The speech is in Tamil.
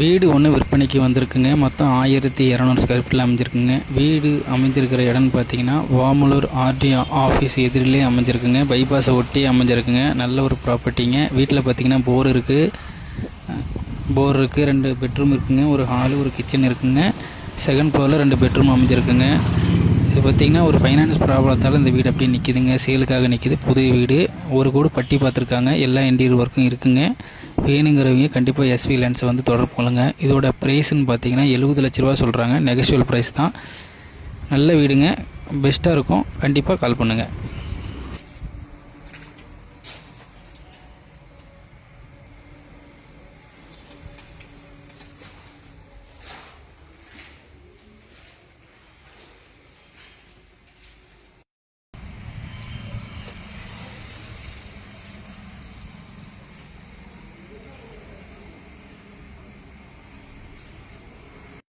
வீடு ஒன்று விற்பனைக்கு வந்திருக்குங்க. மொத்தம் ஆயிரத்தி இரநூறு ஸ்கொயர் ஃபீட்டில் அமைஞ்சிருக்குங்க. வீடு அமைஞ்சிருக்கிற இடம்னு பார்த்தீங்கன்னா வாமலூர் ஆர்டி ஆஃபீஸ் எதிரிலே அமைஞ்சிருக்குங்க. பைபாஸை ஒட்டி அமைஞ்சிருக்குங்க. நல்ல ஒரு ப்ராப்பர்ட்டிங்க வீட்டில் பார்த்தீங்கன்னா போர் இருக்குது போர் இருக்குது ரெண்டு பெட்ரூம் இருக்குங்க. ஒரு ஹாலு ஒரு கிச்சன் இருக்குங்க. செகண்ட் ஃப்ளோரில் ரெண்டு பெட்ரூம் அமைஞ்சிருக்குங்க. இது பார்த்தீங்கன்னா ஒரு ஃபைனான்ஸ் ப்ராப்ளத்தால் இந்த வீடு அப்படியே நிற்கிதுங்க சேலுக்காக நிற்கிது புது வீடு. ஒரு கூடு பட்டி பார்த்துருக்காங்க எல்லா இன்டீரியர் ஒர்க்கும் இருக்குங்க. வேணுங்கிறவங்க கண்டிப்பாக எஸ்வி லென்ஸை வந்து தொடர்பு கொள்ளுங்க. இதோட ப்ரைஸ்ன்னு பார்த்தீங்கன்னா எழுபது லட்ச ரூபா சொல்கிறாங்க நெகஷியல் ப்ரைஸ் தான். நல்ல வீடுங்க. பெஸ்ட்டாக இருக்கும். கண்டிப்பாக கால் பண்ணுங்கள்